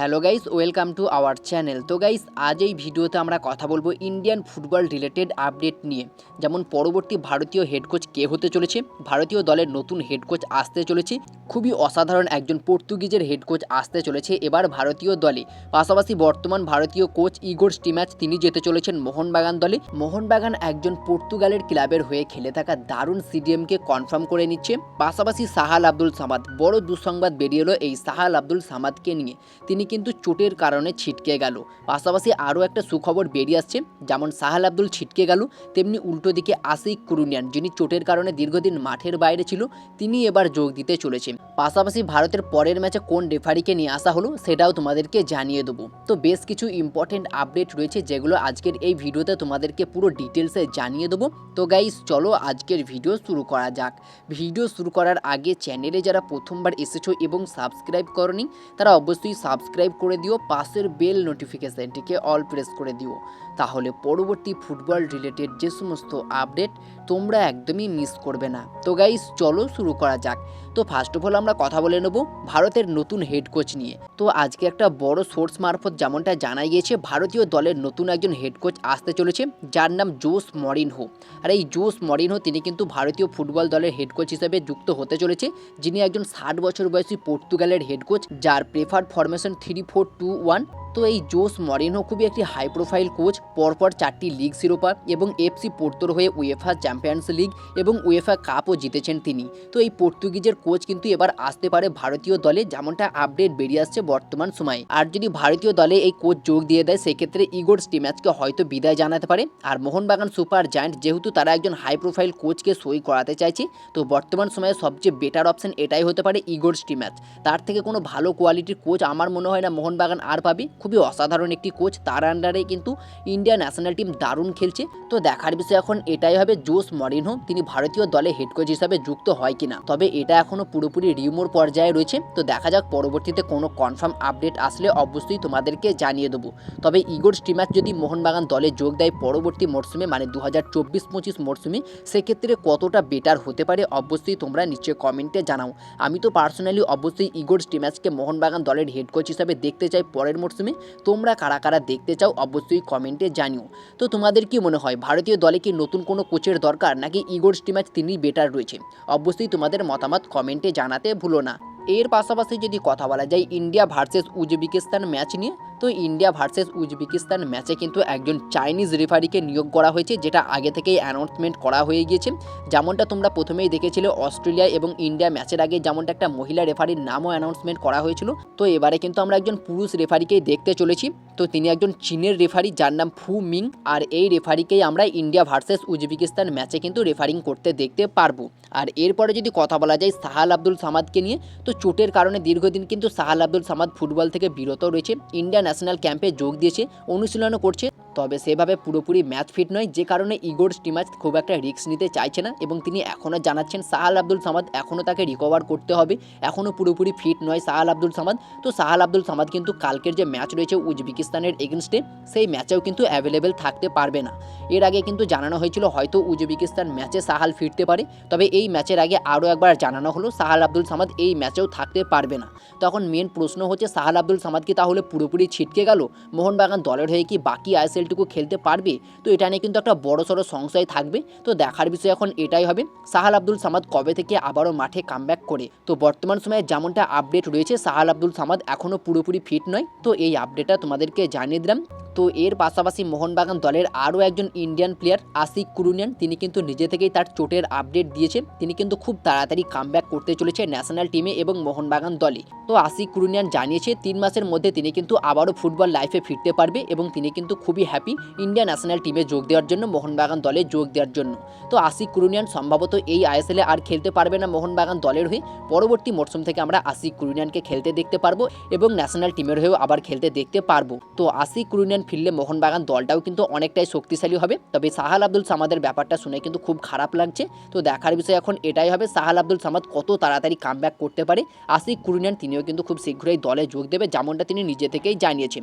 Hello guys, welcome to our channel. তো guys, আজ এই ভিডিওতে আমরা কথা বলব ইন্ডিয়ান ফুটবল রিলেটেড আপডেট নিয়ে। যেমন পরবর্তী ভারতীয় হেড কোচ কে হতে চলেছে, ভারতীয় দলের নতুন হেড কোচ আসতে চলেছে খুবই অসাধারণ একজন পর্তুগিজের হেড কোচ আসতে চলেছে এবার ভারতীয় দলে। পাশাপাশি বর্তমান ভারতীয় কোচ ইগোর স্টিম্যাচ তিনি যেতে চলেছেন মোহনবাগান দলে। মোহনবাগান একজন পর্তুগালের ক্লাবের হয়ে খেলে থাকা দারুণ সিডিএমকে কনফার্ম করে নিচ্ছে। পাশাপাশি সাহাল আব্দুল সামাদ, বড় দুঃসংবাদ বেরিয়ে এলো এই সাহাল আব্দুল সামাদকে নিয়ে। তিনি কিন্তু চোটের কারণে ছিটকে গেল। পাশাপাশি আরও একটা সুখবর বেরিয়ে আসছে, যেমন সাহাল আব্দুল ছিটকে গেল, তেমনি উল্টো দিকে আসিক কুরুনিয়ান, যিনি চোটের কারণে দীর্ঘদিন মাঠের বাইরে ছিল, তিনি এবার যোগ দিতে চলেছে পাশাপাশি ভারতের পরের ম্যাচে কোন রেফারিকে নিয়ে আসা হলো সেটাও তোমাদেরকে জানিয়ে দেবো। তো বেশ কিছু ইম্পর্টেন্ট আপডেট রয়েছে যেগুলো আজকের এই ভিডিওতে তোমাদেরকে পুরো ডিটেলসে জানিয়ে দেবো। তো গাইস চলো আজকের ভিডিও শুরু করা যাক। ভিডিও শুরু করার আগে চ্যানেলে যারা প্রথমবার এসেছ এবং সাবস্ক্রাইব করনি, তারা অবশ্যই সাবস্ক্রাইব করে দিও, পাশের বেল নোটিফিকেশানটিকে অল প্রেস করে দিও। তাহলে পরবর্তী ফুটবল রিলেটেড যে সমস্ত আপডেট তোমরা একদমই মিস করবে না। তো গাইস চলো শুরু করা যাক। তো ফার্স্ট অফ অল আমরা কথা বলে নেব ভারতের নতুন হেড কোচ নিয়ে। তো আজকে একটা বড় সোর্স মারফত যেমনটা জানা গিয়েছে, ভারতীয় দলের নতুন একজন হেড কোচ আসতে চলেছে, যার নাম জোস মরিনহো। আর এই জোস মরিনহো, তিনি কিন্তু ভারতীয় ফুটবল দলের হেড কোচ হিসেবে যুক্ত হতে চলেছে। যিনি একজন ষাট বছর বয়সী পর্তুগালের হেড কোচ যার preferred formation three four two one তো এই জোস মরিনহো খুবই একটি হাই প্রোফাইল কোচ পরপর চারটি লিগ শিরোপা এবং এফসি পোর্তোর হয়ে উয়েফা চ্যাম্পিয়ন্স লিগ এবং উয়েফা কাপও জিতেছেন তিনি। তো এই পর্তুগিজের কোচ কিন্তু এবার আসতে পারে ভারতীয় দলে, যেমনটা আপডেট বেরিয়ে আসছে বর্তমান সময়ে। আর যদি ভারতীয় দলে এই কোচ যোগ দিয়ে দেয়, সেক্ষেত্রে ইগোর স্টিম্যাচকে হয়তো বিদায় জানাতে পারে। আর মোহনবাগান সুপার জায়ান্ট যেহেতু তারা একজন হাই প্রোফাইল কোচকে সই করাতে চাইছে, তো বর্তমান সময়ে সবচেয়ে বেটার অপশন এটাই হতে পারে ইগোর স্টিম্যাচ তার থেকে কোনো ভালো কোয়ালিটির কোচ আমার মনে হয় না মোহনবাগান আর পাবে। খুবই অসাধারণ একটি কোচ তার আন্ডারে কিন্তু ইন্ডিয়া ন্যাশনাল টিম দারুণ খেলছে। তো দেখার বিষয় এখন এটাই হবে জোস মরিনহো তিনি ভারতীয় দলে হেড কোচ হিসাবে যুক্ত হয় কিনা। তবে এটা এখনও পুরোপুরি রিউমোর পর্যায়ে রয়েছে। তো দেখা যাক, পরবর্তীতে কোনো কনফার্ম আপডেট আসলে অবশ্যই তোমাদেরকে জানিয়ে দেবো। তবে ইগোর স্টিমার যদি মোহনবাগান দলে যোগ দেয় পরবর্তী মরশুমে মানে দু হাজার চব্বিশ পঁচিশ মরশুমে সেক্ষেত্রে কতটা বেটার হতে পারে অবশ্যই তোমরা নিচে কমেন্টে জানাও। আমি তো পার্সোনালি অবশ্যই ইগোর স্টিম্যাচকে মোহনবাগান দলের হেড কোচ হিসাবে দেখতে চাই পরের মরশুমে তোমরা কারা কারা দেখতে চাও অবশ্যই কমেন্টে জানিও। তো তোমাদের কি মনে হয়, ভারতীয় দলে কি নতুন কোনো কোচের দরকার? নাকি ইগোর স্টিমাজ তিনি বেটার রয়েছে অবশ্যই তোমাদের মতামত কমেন্টে জানাতে ভুলো না। এর পাশাপাশি যদি কথা বলা যায় ইন্ডিয়া ভার্সেস উজবেকিস্তান ম্যাচ নিয়ে তো ইন্ডিয়া ভার্সেস উজবেকিস্তান ম্যাচে কিন্তু একজন চাইনিজ রেফারিকে নিয়োগ করা হয়েছে, যেটা আগে থেকেই অ্যানাউন্সমেন্ট করা হয়ে গিয়েছে। যেমনটা তোমরা প্রথমেই দেখেছিলে, অস্ট্রেলিয়া এবং ইন্ডিয়া ম্যাচের আগে যেমনটা একটা মহিলা রেফারির নামও অ্যানাউন্সমেন্ট করা হয়েছিল। তো এবারে কিন্তু আমরা একজন পুরুষ রেফারিকেই দেখতে চলেছি। তো তিনি একজন চীনের রেফারি, যার নাম ফু মিং, আর এই রেফারিকেই আমরা ইন্ডিয়া ভার্সেস উজবেকিস্তান ম্যাচে কিন্তু রেফারিং করতে দেখতে পারব। আর এরপরে যদি কথা বলা যায় সাহাল আব্দুল সামাদকে নিয়ে, তো চোটের কারণে দীর্ঘদিন কিন্তু সাহাল আব্দুল সামাদ ফুটবল থেকে বিরত রয়েছে। ইন্ডিয়া ন্যাশনাল ক্যাম্পে যোগ দিয়েছে অনুশীলনও করছে। তবে সেভাবে পুরোপুরি ম্যাচ ফিট নয়, যে কারণে ইগোর স্টিমাচ খুব একটা রিস্ক নিতে চাইছে না এবং তিনি এখনও জানাচ্ছেন সাহাল আব্দুল সামাদ এখনও তাকে রিকভার করতে হবে। এখনও পুরোপুরি ফিট নয় সাহাল আব্দুল সামাদ। তো সাহাল আব্দুল সামাদ কিন্তু কালকের যে ম্যাচ রয়েছে উজবেকিস্তানের এগেনস্টে সেই ম্যাচেও কিন্তু অ্যাভেলেবেল থাকতে পারবে না। এর আগে কিন্তু জানানো হয়েছিল হয়তো উজবেকিস্তান ম্যাচে সাহাল ফিরতে পারে। তবে এই ম্যাচের আগে আরও একবার জানানো হলো, সাহাল আব্দুল সামাদ এই ম্যাচেও থাকতে পারবে না। তখন মেন প্রশ্ন হচ্ছে, সাহাল আব্দুল সামাদ কি তাহলে পুরোপুরি ছিটকে গেল? মোহনবাগান দলের হয়ে কি বাকি আইএসএলটুকু খেলতে পারবে, তো এটা নিয়ে কিন্তু একটা বড় সড়ো সংশয় থাকবে। তো দেখার বিষয় এখন এটাই হবে, সাহাল আব্দুল সামাদ কবে থেকে আবারও মাঠে কামব্যাক করে? তো বর্তমান সময়ে যেমনটা আপডেট রয়েছে, সাহাল আব্দুল সামাদ এখনও পুরোপুরি ফিট নয়। তো এই আপডেটটা তোমাদেরকে জানিয়ে দিলাম। তো এর পাশাপাশি মোহনবাগান দলের আরও একজন ইন্ডিয়ান প্লেয়ার আশিক কুরুনিয়ান, তিনি কিন্তু নিজে থেকেই তার চোটের আপডেট দিয়েছে তিনি কিন্তু খুব তাড়াতাড়ি কামব্যাক করতে চলেছে ন্যাশনাল টিমে এবং মোহনবাগান দলে তো আশিক কুরুনিয়ান জানিয়েছে, তিন মাসের মধ্যে তিনি কিন্তু আবারও ফুটবল লাইফে ফিরতে পারবে এবং তিনি কিন্তু খুবই হ্যাপি ইন্ডিয়া ন্যাশনাল টিমে যোগ দেওয়ার জন্য, মোহনবাগান দলে যোগ দেওয়ার জন্য। তো আশিক কুরুনিয়ান সম্ভবত এই আইএসএলে আর খেলতে পারবে না মোহনবাগান দলের হয়ে। পরবর্তী মরশুম থেকে আমরা আশিক কুরুনিয়ানকে খেলতে দেখতে পারব এবং ন্যাশনাল টিমের হয়েও আবার খেলতে দেখতে পারব। তো আশিক কুরুনিয়ান ফিরলে মোহনবাগান দলটাও কিন্তু অনেকটাই শক্তিশালী হবে। তবে সাহাল আব্দুল সামাদের ব্যাপারটা শুনে কিন্তু খুব খারাপ লাগছে। তো দেখার বিষয় এখন এটাই হবে, সাহাল আব্দুল সামাদ কত তাড়াতাড়ি কামব্যাক করতে পারে? আশিক কুরিনান তিনিও কিন্তু খুব শীঘ্রই দলে যোগ দেবে, যেমনটা তিনি নিজে থেকেই জানিয়েছেন।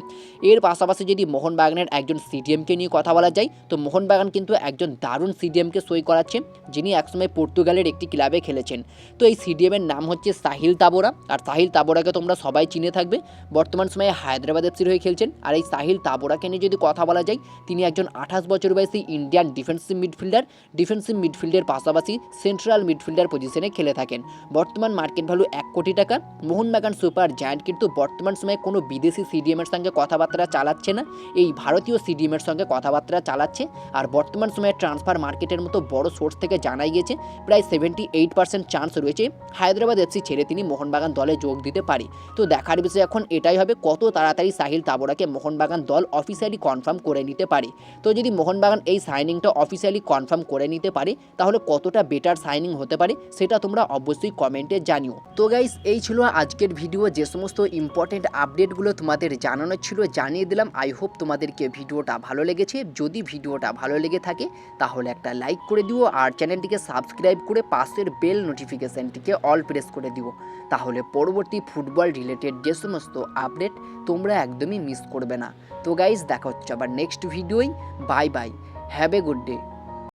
এর পাশাপাশি যদি মোহনবাগানের একজন সিডিএমকে নিয়ে কথা বলা যায়, তো মোহনবাগান কিন্তু একজন দারুণ সিডিএমকে সই করাচ্ছে যিনি একসময় পর্তুগালের একটি ক্লাবে খেলেছেন। তো এই সিডিএমের নাম হচ্ছে সাহিল তাবোরা, আর সাহিল তাবোরাকে তোমরা সবাই চিনে থাকবে। বর্তমান সময়ে হায়দ্রাবাদ এফসির হয়ে খেলছেন, আর এই সাহিল তাবোরাকে নিয়ে যদি কথা বলা যায়, তিনি একজন আঠাশ বছর বয়সী ইন্ডিয়ান ডিফেন্সিভ মিডফিল্ডার। ডিফেন্সিভ মিডফিল্ডের পাশাপাশি সেন্ট্রাল মিডফিল্ডার পজিশনে খেলে থাকেন। বর্তমান মার্কেট ভ্যালু এক কোটি টাকা। মোহনবাগান সুপার জায়ান্ট কিন্তু বর্তমান সময়ে কোনো বিদেশি সিডিএমের সঙ্গে কথাবার্তা চালাচ্ছে না। এই ভারতীয় সিডিএমের সঙ্গে কথাবার্তা চালাচ্ছে। আর বর্তমান সময়ে ট্রান্সফার মার্কেটের মতো বড় সোর্স থেকে জানাই গিয়েছে প্রায় সেভেন্টি এইট পার্সেন্ট চান্স রয়েছে হায়দ্রাবাদ এফসি ছেড়ে তিনি মোহনবাগান দলে যোগ দিতে পারে। তো দেখার বিষয় এখন এটাই হবে, কত তাড়াতাড়ি সাহিল তাবোরাকে মোহনবাগান দল অফিসিয়ালি কনফার্ম করে নিতে পারে। তো যদি মোহনবাগান এই সাইনিংটা অফিসিয়ালি কনফার্ম করে নিতে পারে, তাহলে কতটা বেটার সাইনিং হতে পারে, সেটা তোমরা অবশ্যই কমেন্টে জানিও। তো গাইস এই ছিল আজকের ভিডিও যে সমস্ত ইম্পর্টেন্ট আপডেটগুলো তোমাদের জানানো ছিল, জানিয়ে দিলাম। আই হোপ তোমাদেরকে ভিডিওটা ভালো লেগেছে। যদি ভিডিওটা ভালো লেগে থাকে, তাহলে একটা লাইক করে দিও, আর চ্যানেলটিকে সাবস্ক্রাইব করে পাশের বেল নোটিফিকেশানটিকে অল প্রেস করে দিও। তাহলে পরবর্তী ফুটবল রিলেটেড যে সমস্ত আপডেট তোমরা একদমই মিস করবে না। তো গাইজ দেখা হচ্ছে আবার নেক্সট ভিডিওই bye bye have a good day